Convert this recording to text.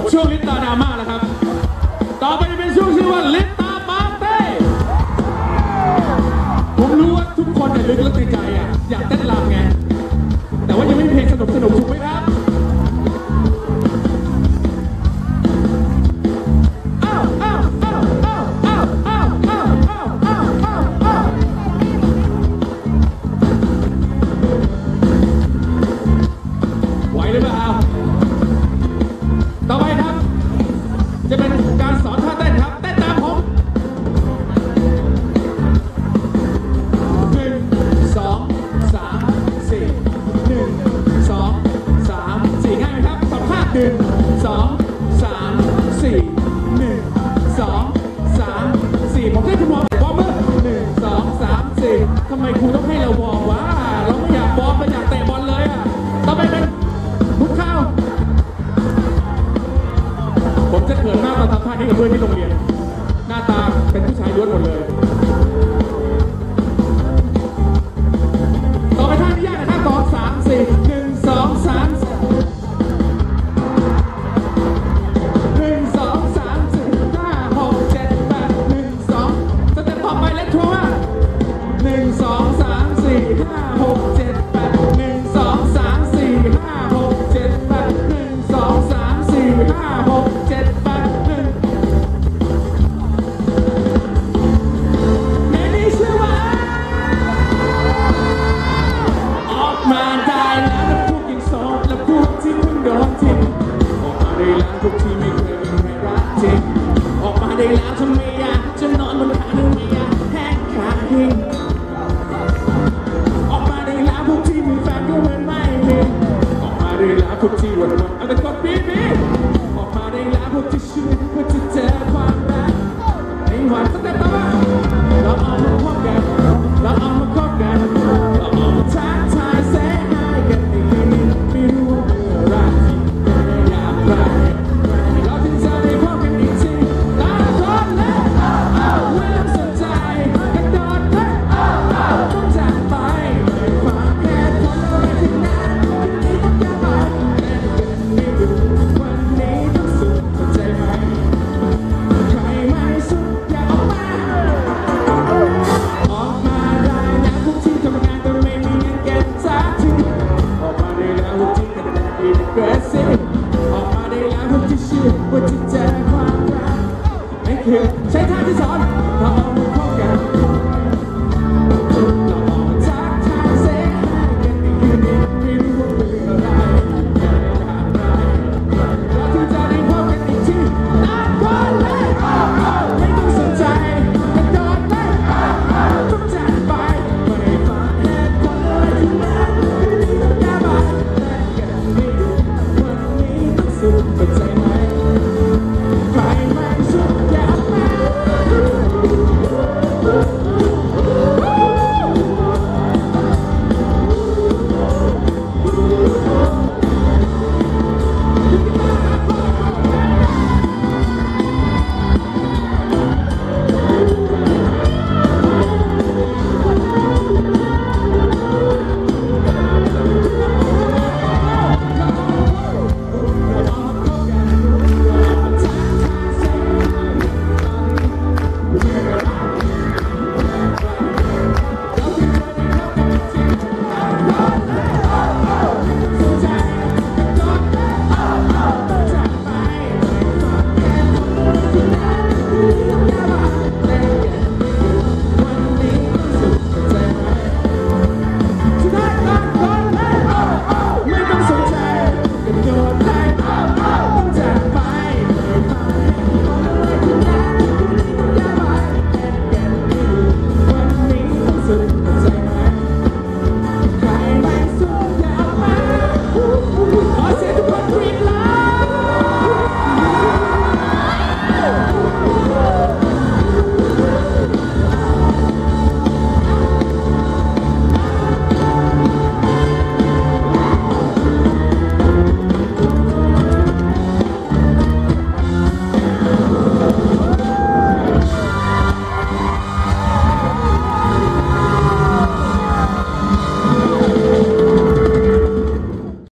ดช่วงลิปตาดราม่าแล้วครับ ต่อไปจะเป็นช่วงชื่อว่าลิปตาปาร์ตี้ผมรู้ว่าทุกคนเนี่ยลึกๆในใจอะอยากเต้นรำไงแต่ว่ายังไม่มีเพลงสนุกสนุกถูกไหมครับ หนึ่งสองสามสี่หนึ่งสองสามสี่ผมให้คุณวอร์มวอร์มเมอร์หนึ่งสองสามสี่ทำไมครูต้องให้เราวอร์มวะเราไม่อยากวอร์มเราอยากเตะบอลเลยอะต่อไปเป็นมุดเข้า ผมจะเขินมากตอนทำท่านี้กับเพื่อนที่โรงเรียน หน้าตาเป็นผู้ชายล้วนหมดเลย ได้แล้วทำไมอะจะนอนบนขาทไมอะแหกขาหินออกมาได้แล้วพวกที่มีแฟนก็เหมือนไม่มีออกมาได้แล้วพวกที่วันวันเอาแต่กดบีบีออกมาได้แล้วพวกที่เชื่อว่าจะเจอความรักในวัน